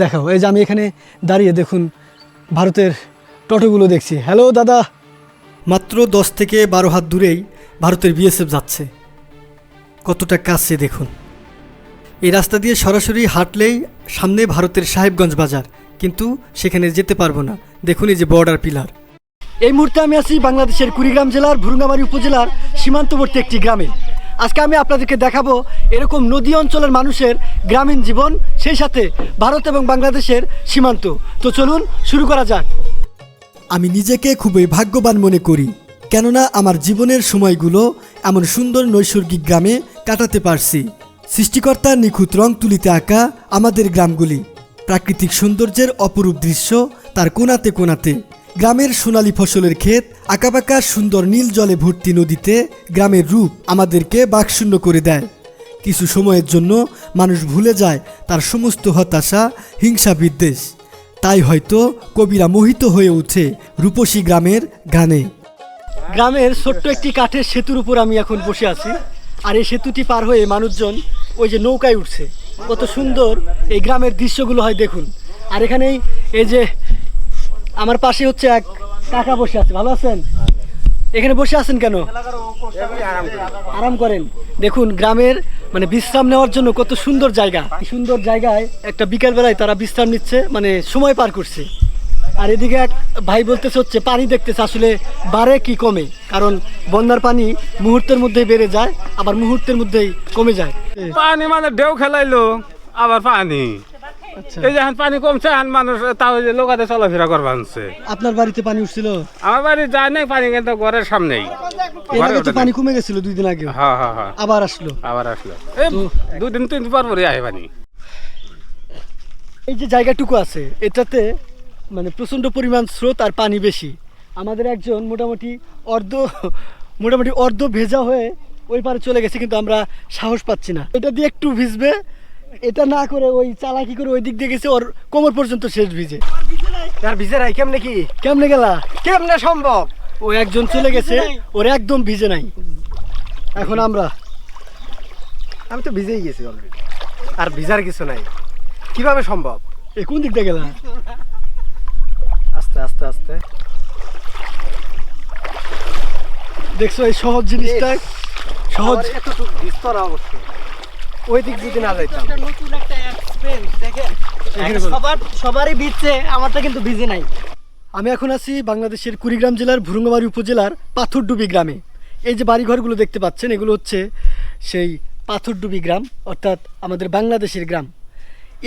দেখাও। এই যে আমি এখানে দাঁড়িয়ে দেখুন, ভারতের টোটোগুলো দেখছি। হ্যালো, দাদা। মাত্র দশ থেকে বারো হাত দূরেই ভারতের বিএসএফ যাচ্ছে। কতটা কাছে দেখুন। এই রাস্তা দিয়ে সরাসরি হাঁটলেই সামনে ভারতের সাহেবগঞ্জ বাজার, কিন্তু সেখানে যেতে পারব না। দেখুন এই যে বর্ডার পিলার। এই মুহূর্তে আমি আছি বাংলাদেশের কুড়িগ্রাম জেলার ভুরুঙ্গামারী উপজেলার সীমান্তবর্তী একটি গ্রামে। আজকে আমি আপনাদেরকে দেখাবো এরকম নদী অঞ্চলের মানুষের গ্রামীণ জীবন, সেই সাথে ভারত এবং বাংলাদেশের সীমান্ত। তো চলুন শুরু করা যাক। আমি নিজেকে খুবই ভাগ্যবান মনে করি, কেননা আমার জীবনের সময়গুলো এমন সুন্দর নৈসর্গিক গ্রামে কাটাতে পারছি। সৃষ্টিকর্তার নিখুঁত রং তুলিতে আঁকা আমাদের গ্রামগুলি। প্রাকৃতিক সৌন্দর্যের অপরূপ দৃশ্য তার কোনাতে কোনাতে গ্রামের সোনালী ফসলের ক্ষেত, আঁকাবাঁকা সুন্দর নীল জলে ভর্তি নদীতে গ্রামের রূপ আমাদেরকে বাকশূন্য করে দেয়। কিছু সময়ের জন্য মানুষ ভুলে যায় তার সমস্ত হতাশা, হিংসা বিদ্বেষ। তাই হয়তো কবিরা মোহিত হয়ে ওঠে রূপসী গ্রামের গানে। গ্রামের ছোট্ট একটি কাঠের সেতুর উপর আমি এখন বসে আছি। আর এই সেতুটি পার হয়ে মানুষজন ওই যে নৌকায় উঠছে। কত সুন্দর এই গ্রামের দৃশ্যগুলো হয় দেখুন। আর এখানেই এই যে আমার পাশে হচ্ছে এক কাকা বসে আছে, ভালো আছেন? এখানে বসে আছেন কেন? আরাম করেন। দেখুন, গ্রামের মানে বিশ্রাম নেওয়ার জন্য কত সুন্দর জায়গা। সুন্দর জায়গায় একটা বিকেল বেলায় তারা বিশ্রাম নিচ্ছে মানে সময় পার করছে। আর এদিকে এক ভাই বলতেছে হচ্ছে, পানি দেখতেছে আসলে বাড়ে কি কমে। কারণ বন্যার পানি মুহূর্তের মধ্যেই বেড়ে যায়, আবার মুহূর্তের মধ্যেই কমে যায়। পানি মানে ঢেউ খেলাইলো, আবার পানি। এই যে এখন পানি কমছে এখন মানুষ তাও যে লোকাতে চলাফেরা করবা আনছে। আপনার বাড়িতে পানি উঠছিল? আমার বাড়ি যায় নাই পানি কিন্তু ঘরের সামনেই। এর আগে তো পানি কমে গেছিল দুই দিন আগে। হ্যাঁ হ্যাঁ হ্যাঁ। আবার আসলো। আবার আসলো। এই দুদিন তিন দিন পর আহে পানি। এই যে জায়গাটুকু আছে এটাতে মানে প্রচণ্ড পরিমাণ স্রোত আর পানি বেশি। আমাদের একজন মোটামুটি অর্ধ মোটামুটি অর্ধ ভেজা হয়ে ওই পারে চলে গেছে কিন্তু আমরা সাহস পাচ্ছি না। এটা দিয়ে একটু ভিজবে এটা না করে ওই চালাকি করে ওই দিক দিয়ে গেছে ওর কোমর পর্যন্ত শেষ ভিজে। আর ভিজে নাই কেমনে কি? কেমনে গেলা? কেমনে সম্ভব? ও একজন চলে গেছে ওর একদম ভিজে নাই। এখন আমরা আমি তো ভিজেই গেছি অলরেডি আর ভিজার কিছু নাই। কীভাবে সম্ভব? এ কোন দিক দিয়ে গেলা? আস্তে আস্তে আস্তে। দেখছ এই সহজ জিনিসটা? সহজ এতটুকু ভিজতো না অবশ্য। ওই দিক যদি না যাইতাম। নতুন একটা এক্সপেরিয়েন্স দেখেন? সবার সবারই ভিজছে আমারটা কিন্তু ভিজে নাই। আমি এখন আছি বাংলাদেশের কুড়িগ্রাম জেলার ভুরুঙ্গামারি উপজেলার পাথরডুবি গ্রামে। এই যে বাড়িঘরগুলো দেখতে পাচ্ছেন এগুলো হচ্ছে সেই পাথরডুবি গ্রাম অর্থাৎ আমাদের বাংলাদেশের গ্রাম।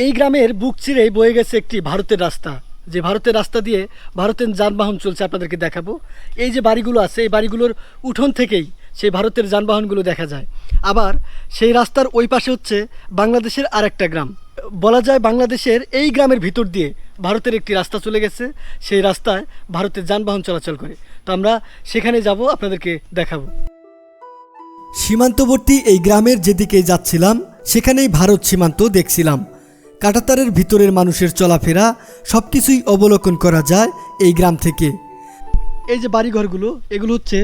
এই গ্রামের বুক চিরেই বয়ে গেছে একটি ভারতের রাস্তা। যে ভারতের রাস্তা দিয়ে ভারতের যানবাহন চলছে আপনাদেরকে দেখাবো। এই যে বাড়িগুলো আছে এই বাড়িগুলোর উঠোন থেকেই সেই ভারতের যানবাহনগুলো দেখা যায়। আবার সেই রাস্তার ওই পাশে হচ্ছে বাংলাদেশের আরেকটা গ্রাম। বলা যায় বাংলাদেশের এই গ্রামের ভিতর দিয়ে ভারতের একটি রাস্তা চলে গেছে। সেই রাস্তায় ভারতের যানবাহন চলাচল করে। তো আমরা সেখানে যাব আপনাদেরকে দেখাবো। সীমান্তবর্তী এই গ্রামের যেদিকে যাচ্ছিলাম সেখানেই ভারত সীমান্ত দেখছিলাম। কাটাতারের ভিতরের মানুষের চলাফেরা সব কিছুই অবলোকন করা যায় এই গ্রাম থেকে। এই যে বাড়িঘরগুলো এগুলো হচ্ছে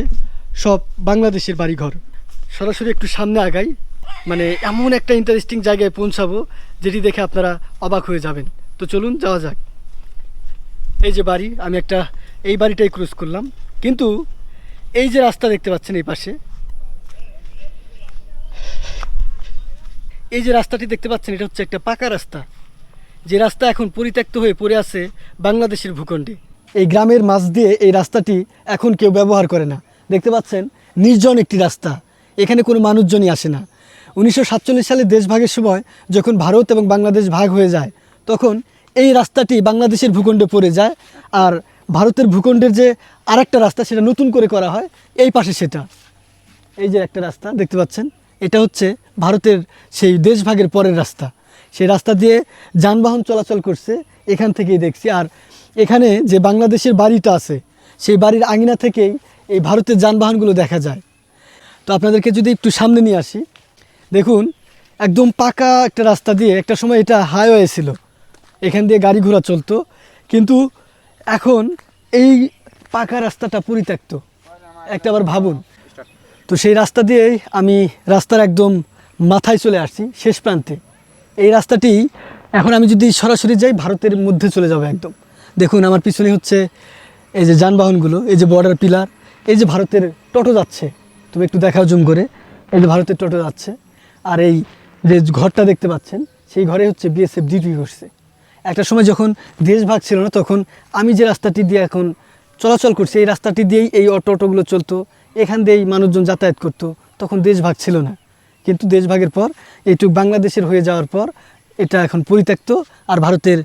সব বাংলাদেশের বাড়িঘর। সরাসরি একটু সামনে আগাই মানে এমন একটা ইন্টারেস্টিং জায়গায় পৌঁছাবো, যেটি দেখে আপনারা অবাক হয়ে যাবেন। তো চলুন, যাওয়া যাক। এই যে বাড়ি, আমি একটা, এই বাড়িটাই ক্রুজ করলাম। কিন্তু এই যে রাস্তা দেখতে পাচ্ছেন এই পাশে, এই যে রাস্তাটি দেখতে পাচ্ছেন, এটা হচ্ছে একটা পাকা রাস্তা। যে রাস্তা এখন পরিত্যক্ত হয়ে পড়ে আছে বাংলাদেশের ভূখণ্ডে। এই গ্রামের মাঝ দিয়ে এই রাস্তাটি এখন কেউ ব্যবহার করে না। দেখতে পাচ্ছেন, নির্জন একটি রাস্তা। এখানে কোনো মানুষজনই আসে না। উনিশশো সাতচল্লিশ সালে দেশভাগের সময় যখন ভারত এবং বাংলাদেশ ভাগ হয়ে যায়, তখন এই রাস্তাটি বাংলাদেশের ভূখণ্ডে পড়ে যায় আর ভারতের ভূখণ্ডের যে আরেকটা রাস্তা সেটা নতুন করে করা হয়, এই পাশে সেটা। এই যে একটা রাস্তা দেখতে পাচ্ছেন, এটা হচ্ছে ভারতের সেই দেশভাগের পরের রাস্তা। সেই রাস্তা দিয়ে যানবাহন চলাচল করছে, এখান থেকেই দেখছি। আর এখানে যে বাংলাদেশের বাড়িটা আছে, সেই বাড়ির আঙিনা থেকেই এই ভারতের যানবাহনগুলো দেখা যায়। তো আপনাদেরকে যদি একটু সামনে নিয়ে আসি, দেখুন, একদম পাকা একটা রাস্তা দিয়ে একটা সময় এটা হাইওয়ে ছিল। এখান দিয়ে গাড়ি ঘোড়া চলতো। কিন্তু এখন এই পাকা রাস্তাটা পরিত্যক্ত। একটা আবার ভাবুন। তো সেই রাস্তা দিয়ে আমি রাস্তার একদম মাথায় চলে আসছি, শেষ প্রান্তে। এই রাস্তাটি এখন আমি যদি সরাসরি যাই, ভারতের মধ্যে চলে যাব একদম। দেখুন, আমার পিছনে হচ্ছে এই যে যানবাহনগুলো, এই যে বর্ডার পিলার এই যে ভারতের টোটো যাচ্ছে, তুমি একটু দেখাও জুম করে। এই যে ভারতের টোটো যাচ্ছে, আর এই যে ঘরটা দেখতে পাচ্ছেন, সেই ঘরে হচ্ছে বিএসএফ ডিউটি করছে একটা সময় যখন দেশ ভাগ ছিল না, তখন আমি যে রাস্তাটি দিয়ে এখন চলাচল করছি, এই রাস্তাটি দিয়েই এই অটো অটোগুলো চলতো, এখান দিয়েই মানুষজন যাতায়াত করতো, তখন দেশ ভাগ ছিল না। কিন্তু দেশ ভাগের পর, এইটুক বাংলাদেশের হয়ে যাওয়ার পর, এটা এখন পরিত্যক্ত, আর ভারতের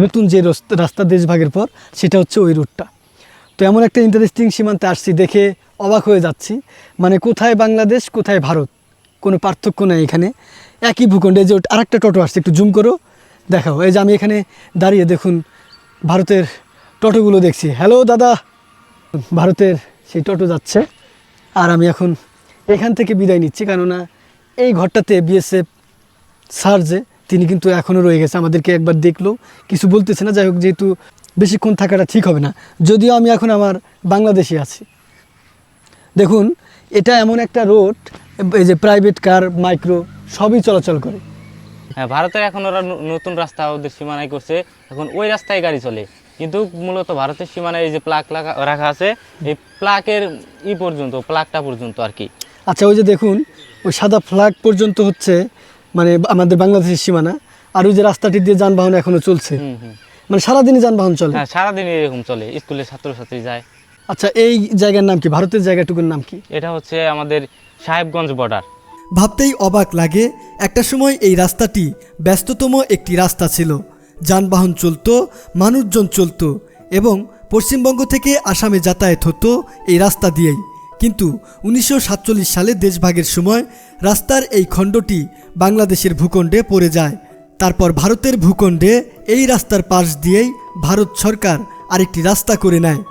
নতুন যে রস্ত- রাস্তা দেশ ভাগের পর, সেটা হচ্ছে ওই রুটটা। তো এমন একটা ইন্টারেস্টিং সীমান্তে আসছি, দেখে অবাক হয়ে যাচ্ছি। মানে কোথায় বাংলাদেশ, কোথায় ভারত? কোনো পার্থক্য নেই এখানে। একই ভূখণ্ডে, যে আর একটা টোটো আসছে, একটু জুম করো, দেখাও। এই যে আমি এখানে দাঁড়িয়ে দেখুন, ভারতের টোটোগুলো দেখছি। হ্যালো দাদা! ভারতের সেই টোটো যাচ্ছে, আর আমি এখন এখান থেকে বিদায় নিচ্ছি, কেননা এই ঘরটাতে বিএসএফ স্যার যে, তিনি কিন্তু এখনও রয়ে গেছে। আমাদেরকে একবার দেখল, কিছু বলতেছে না। যাই হোক, যেহেতু বেশিক্ষণ থাকাটা ঠিক হবে না। যদিও আমি এখন আমার বাংলাদেশে আছি। দেখুন এটা এমন একটা রোড এই যে প্রাইভেট কার মাইক্রো সবই চলাচল করে। হ্যাঁ ভারতের এখন ওরা নতুন রাস্তা ওদের সীমানায় করছে। এখন ওই রাস্তায় গাড়ি চলে। কিন্তু মূলত ভারতের সীমানায় এই যে প্লাক রাখা আছে এই প্লাকের ই পর্যন্ত প্লাকটা পর্যন্ত আর কি। আচ্ছা ওই যে দেখুন ওই সাদা ফ্ল্যাগ পর্যন্ত হচ্ছে মানে আমাদের বাংলাদেশের সীমানা। আর ওই যে রাস্তাটি দিয়ে যানবাহন এখনও চলছে। হুম হুম। মানে সারাদিনই যানবাহন চলে? হ্যাঁ সারাদিন এরকম চলে। স্কুলের ছাত্রছাত্রী যায়। আচ্ছা এই জায়গার নাম কি? ভারতের জায়গাটুকুর নাম কি? এটা হচ্ছে আমাদের সাহেবগঞ্জ বর্ডার ভাবতেই অবাক লাগে একটা সময় এই রাস্তাটি ব্যস্ততম একটি রাস্তা ছিল। যানবাহন চলতো মানুষজন চলতো এবং পশ্চিমবঙ্গ থেকে আসামে যাতায়াত হতো এই রাস্তা দিয়েই। কিন্তু উনিশশো সাতচল্লিশ সালে দেশভাগের সময় রাস্তার এই খণ্ডটি বাংলাদেশের ভূখণ্ডে পড়ে যায়। তারপর ভারতের ভূখণ্ডে এই রাস্তার পাশ দিয়েই ভারত সরকার আরেকটি রাস্তা করে নেয়।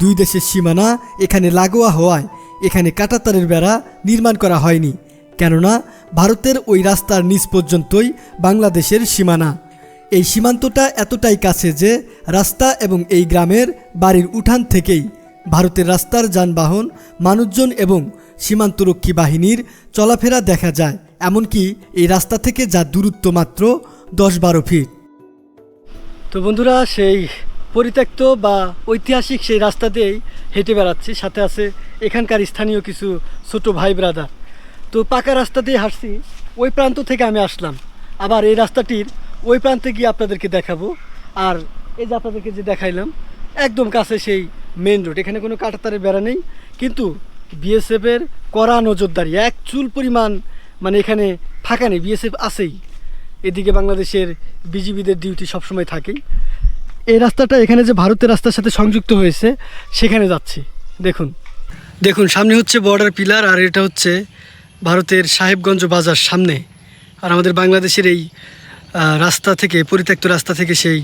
দুই দেশের সীমানা এখানে লাগোয়া হওয়ায় এখানে কাটাতারের বেড়া নির্মাণ করা হয়নি, কেননা ভারতের ওই রাস্তার নিচ পর্যন্তই বাংলাদেশের সীমানা। এই সীমান্তটা এতটাই কাছে যে রাস্তা এবং এই গ্রামের বাড়ির উঠান থেকেই ভারতের রাস্তার যানবাহন, মানুষজন এবং সীমান্তরক্ষী বাহিনীর চলাফেরা দেখা যায়। এমনকি এই রাস্তা থেকে যা দূরত্ব মাত্র দশ বারো ফিট তো বন্ধুরা, সেই পরিত্যক্ত বা ঐতিহাসিক সেই রাস্তা দিয়েই হেঁটে বেড়াচ্ছি। সাথে আছে এখানকার স্থানীয় কিছু ছোট ভাই ব্রাদার। তো পাকা রাস্তা দিয়ে হাঁটছি, ওই প্রান্ত থেকে আমি আসলাম। আবার এই রাস্তাটির ওই প্রান্তে গিয়ে আপনাদেরকে দেখাবো। আর এই যে আপনাদেরকে যে দেখাইলাম, একদম কাছে সেই মেন রোড। এখানে কোনো কাটাতারের বেড়া নেই। কিন্তু বিএসএফের কড়া নজরদারি, এক চুল পরিমাণ মানে এখানে ফাঁকা নেই বিএসএফ আছেই। এদিকে বাংলাদেশের বিজিবিদের ডিউটি সবসময় থাকেই। এই রাস্তাটা এখানে যে ভারতের রাস্তার সাথে সংযুক্ত হয়েছে, সেখানে যাচ্ছি। দেখুন। দেখুন, সামনে হচ্ছে বর্ডার পিলার আর এটা হচ্ছে ভারতের সাহেবগঞ্জ বাজার সামনে। আর আমাদের বাংলাদেশের এই রাস্তা থেকে, পরিত্যক্ত রাস্তা থেকে সেই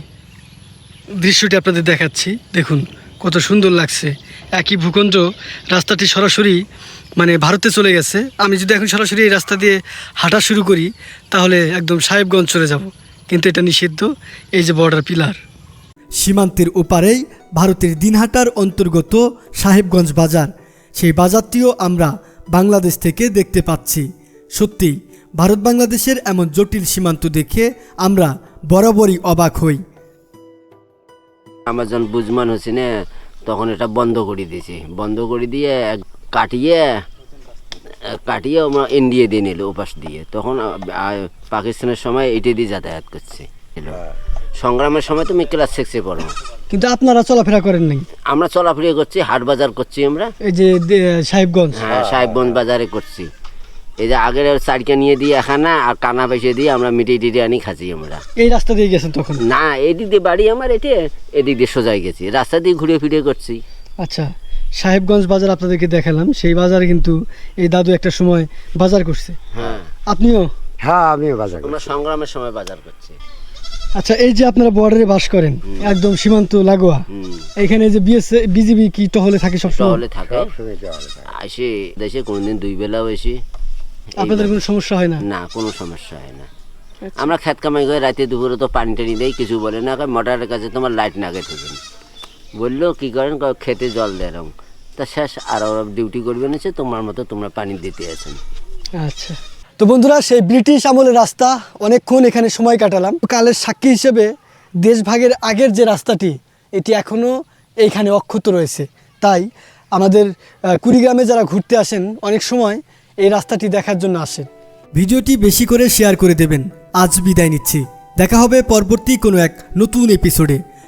দৃশ্যটি আপনাদের দেখাচ্ছি। দেখুন, কত সুন্দর লাগছে। একই ভূখণ্ড, রাস্তাটি সরাসরি মানে ভারতে চলে গেছে। আমি যদি এখন সরাসরি এই রাস্তা দিয়ে হাঁটা শুরু করি তাহলে একদম সাহেবগঞ্জ চলে যাব। কিন্তু এটা নিষিদ্ধ। এই যে বর্ডার পিলার সীমান্তের ওপারেই ভারতের দিনহাটার অন্তর্গত সাহেবগঞ্জ বাজার। সেই বাজারটিও আমরা বাংলাদেশ থেকে দেখতে পাচ্ছি। সত্যি ভারত বাংলাদেশের এমন জটিল সীমান্ত দেখে আমরা বরাবরই অবাক হই। আমার যখন বুঝমান হচ্ছে না তখন এটা বন্ধ করে দিয়েছি। বন্ধ করে দিয়ে এক- কাটিয়ে কাটিয়ে আমরা ইন্ডিয়া দিয়ে নিল ওপাশ দিয়ে। তখন পাকিস্তানের সময় এটি দিয়ে যাতায়াত করছে। সংগ্রামের সময় তুমি ক্লাস সিক্সে পড়ো। কিন্তু আপনারা চলাফেরা করেন নাই? আমরা চলাফেরা করছি হাট বাজার করছি আমরা। এই যে সাহেবগঞ্জ? হ্যাঁ সাহেবগঞ্জ বাজারে করছি। এই যে আগের চারকা নিয়ে দিয়ে এখানে আর কানা বেসে দিয়ে আমরা মিটিয়ে টিটে আনি খাচ্ছি আমরা। এই রাস্তা দিয়ে গেছেন তখন? না এদিক দিয়ে বাড়ি আমার এটি এদিক দিয়ে সোজাই গেছি। রাস্তা দিয়ে ঘুরে ফিরে করছি। আচ্ছা। সাহেবগঞ্জ বাজার আপনাদেরকে দেখালাম। সেই বাজারে কিন্তু এই দাদু একটা সময় বাজার করছে। হ্যাঁ। আপনিও? হ্যাঁ আমিও বাজার আমরা সংগ্রামের সময় বাজার করছি। আচ্ছা এই যে আপনারা বর্ডারে বাস করেন একদম সীমান্ত লাগোয়া এখানে যে বিএস বিজিবি কি টহলে থাকে সবসময়? টহলে থাকে। আসে দেশে কোনদিন দুই বেলাও এসি। আপনাদের কোনো সমস্যা হয় না? না কোনো সমস্যা হয় না। আমরা খেত কামাই করে রাতে দুপুরে তো পানি টানি দেই কিছু বলে না কয় মোটরের কাছে তোমার লাইট না গেছে। বলল কি করেন? খেতে জল দেয় এরকম তা শেষ আর ওরা ডিউটি করবে না সে তোমার মতো তোমরা পানি দিতে আছেন আচ্ছা। তো বন্ধুরা সেই ব্রিটিশ আমলের রাস্তা অনেকক্ষণ এখানে সময় কাটালাম। কালের সাক্ষী হিসেবে দেশভাগের আগের যে রাস্তাটি এটি এখনও এইখানে অক্ষত রয়েছে। তাই আমাদের কুড়িগ্রামে যারা ঘুরতে আসেন অনেক সময় এই রাস্তাটি দেখার জন্য আসেন। ভিডিওটি বেশি করে শেয়ার করে দেবেন। আজ বিদায় নিচ্ছি। দেখা হবে পরবর্তী কোনো এক নতুন এপিসোডে